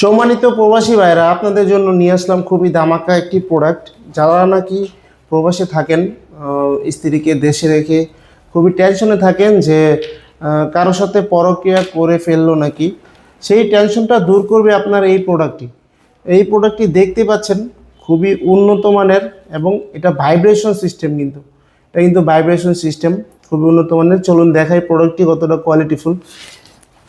সম্মানিত প্রবাসী ভাইরা আপনাদের জন্য নিয়ে আসলাম খুবই দামাকা একটি প্রোডাক্ট যারা নাকি প্রবাসে থাকেন স্ত্রীকে দেশে রেখে খুবই টেনশনে থাকেন যে কারোর সাথে পরক্রিয়া করে ফেলল নাকি, সেই টেনশনটা দূর করবে আপনার এই প্রোডাক্টটি এই প্রোডাক্টটি দেখতে পাচ্ছেন, খুবই উন্নত মানের এবং এটা ভাইব্রেশন সিস্টেম কিন্তু। এটা কিন্তু ভাইব্রেশন সিস্টেম খুবই উন্নত মানের। চলুন দেখাই প্রোডাক্টটি কতটা কোয়ালিটিফুল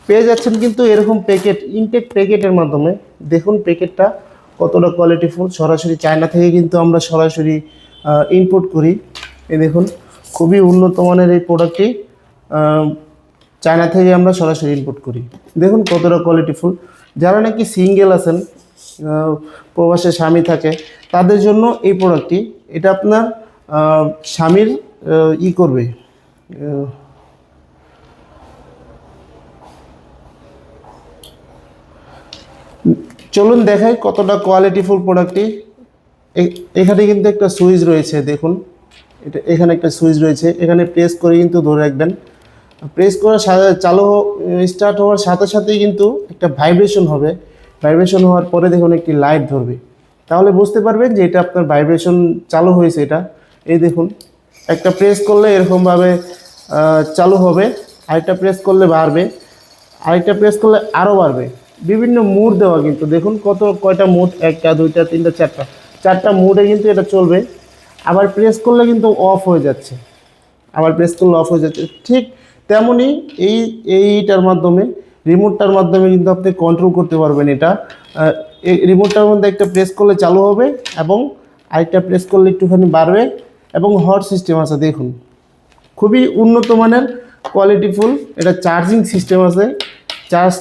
পেয়ে যাচ্ছেন কিন্তু এরকম প্যাকেট ইনটেক প্যাকেটের মাধ্যমে। দেখুন প্যাকেটটা কতটা কোয়ালিটি কোয়ালিটিফুল সরাসরি চায়না থেকে কিন্তু আমরা সরাসরি ইনপুট করি। এই দেখুন, খুবই উন্নত মানের এই প্রোডাক্টটি চায়না থেকে আমরা সরাসরি ইনপুট করি। দেখুন কতটা কোয়ালিটি কোয়ালিটিফুল যারা নাকি সিঙ্গেল আছেন প্রবাসে স্বামী থাকে, তাদের জন্য এই প্রোডাক্টটি এটা আপনার স্বামীর ই করবে চলুন দেখাই কতটা কোয়ালিটিফুল প্রোডাক্টটি এখানে কিন্তু একটা সুইচ রয়েছে, দেখুন। এটা, এখানে একটা সুইচ রয়েছে। এখানে প্রেস করে কিন্তু ধরে রাখবেন। প্রেস করার সাথে চালু স্টার্ট হওয়ার সাথে সাথেই কিন্তু একটা ভাইব্রেশন হবে। ভাইব্রেশন হওয়ার পরে দেখুন একটি লাইট ধরবে। তাহলে বুঝতে পারবেন যে এটা আপনার ভাইব্রেশন চালু হয়েছে এটা। এই দেখুন, একটা প্রেস করলে এরকমভাবে চালু হবে। আরেকটা প্রেস করলে বাড়বে। আরেকটা প্রেস করলে আরও বাড়বে। বিভিন্ন মুড দেওয়া কিন্তু, দেখুন কত, কয়টা মুড, একটা, দুইটা, তিনটা, চারটা। চারটা মুডে কিন্তু এটা চলবে। আবার প্রেস করলে কিন্তু অফ হয়ে যাচ্ছে। আবার প্রেস করলে অফ হয়ে যাচ্ছে। ঠিক তেমনই এই, এইটার মাধ্যমে রিমোটটার মাধ্যমে কিন্তু আপনি কন্ট্রোল করতে পারবেন এটা। এই রিমোটটার মধ্যে একটা প্রেস করলে চালু হবে এবং আরেকটা প্রেস করলে একটুখানি বাড়বে এবং হট সিস্টেম আছে, দেখুন। খুবই উন্নত মানের কোয়ালিটিফুল এটা চার্জিং সিস্টেম আছে। চার্জ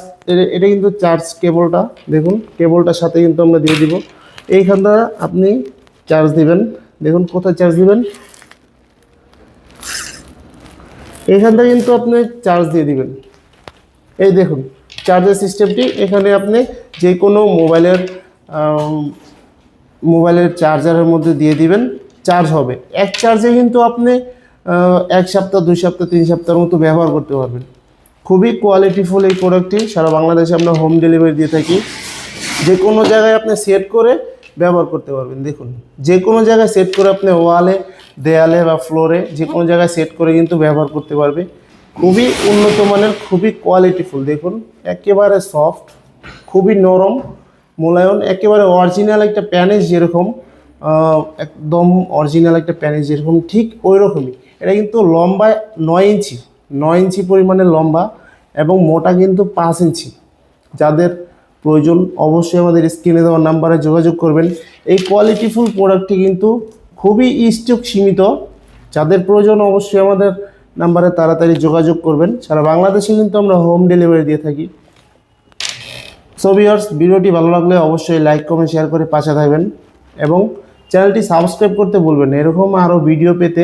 এটা কিন্তু চার্জ কেবলটা দেখুন কেবলটার সাথে কিন্তু আমরা দিয়ে দিব। এইখানটা আপনি চার্জ দিবেন। দেখুন কোথায় চার্জ দিবেন। এইখানটা কিন্তু আপনি চার্জ দিয়ে দিবেন। এই দেখুন চার্জার সিস্টেমটি এখানে আপনি যে কোনো মোবাইলের মোবাইলের চার্জারের মধ্যে দিয়ে দিবেন চার্জ হবে। এক চার্জে কিন্তু আপনি এক সপ্তাহ, দুই সপ্তাহ, তিন সপ্তাহের মতো ব্যবহার করতে পারবেন। খুবই কোয়ালিটিফুল এই প্রোডাক্টটি সারা বাংলাদেশে আমরা হোম ডেলিভারি দিয়ে থাকি। যে কোনো জায়গায় আপনি সেট করে ব্যবহার করতে পারবেন। দেখুন, যে কোনো জায়গায় সেট করে আপনি ওয়ালে দেয়ালে বা ফ্লোরে যে কোনো জায়গায় সেট করে কিন্তু ব্যবহার করতে পারবে। খুবই উন্নত মানের, খুবই কোয়ালিটিফুল দেখুন, একেবারে সফট খুবই নরম মোলায়ন একেবারে অরিজিনাল একটা প্যানেজ যেরকম একদম অরিজিনাল একটা প্যানেজ যেরকম, ঠিক ওই রকমই এটা কিন্তু লম্বায় নয় ইঞ্চি। নয় ইঞ্চি পরিমাণে লম্বা এবং মোটা কিন্তু পাঁচ ইঞ্চি। যাদের প্রয়োজন অবশ্যই আমাদের স্ক্রিনে দেওয়া নাম্বারে যোগাযোগ করবেন। এই কোয়ালিটিফুল প্রোডাক্টটি কিন্তু খুবই স্টক সীমিত। যাদের প্রয়োজন অবশ্যই আমাদের নাম্বারে তাড়াতাড়ি যোগাযোগ করবেন। সারা বাংলাদেশে কিন্তু আমরা হোম ডেলিভারি দিয়ে থাকি। সো ভিউয়ার্স ভিডিওটি ভালো লাগলে অবশ্যই লাইক কমেন্ট শেয়ার করে পাশে থাকবেন এবং চ্যানেলটি সাবস্ক্রাইব করতে বলবেন এরকম আরও ভিডিও পেতে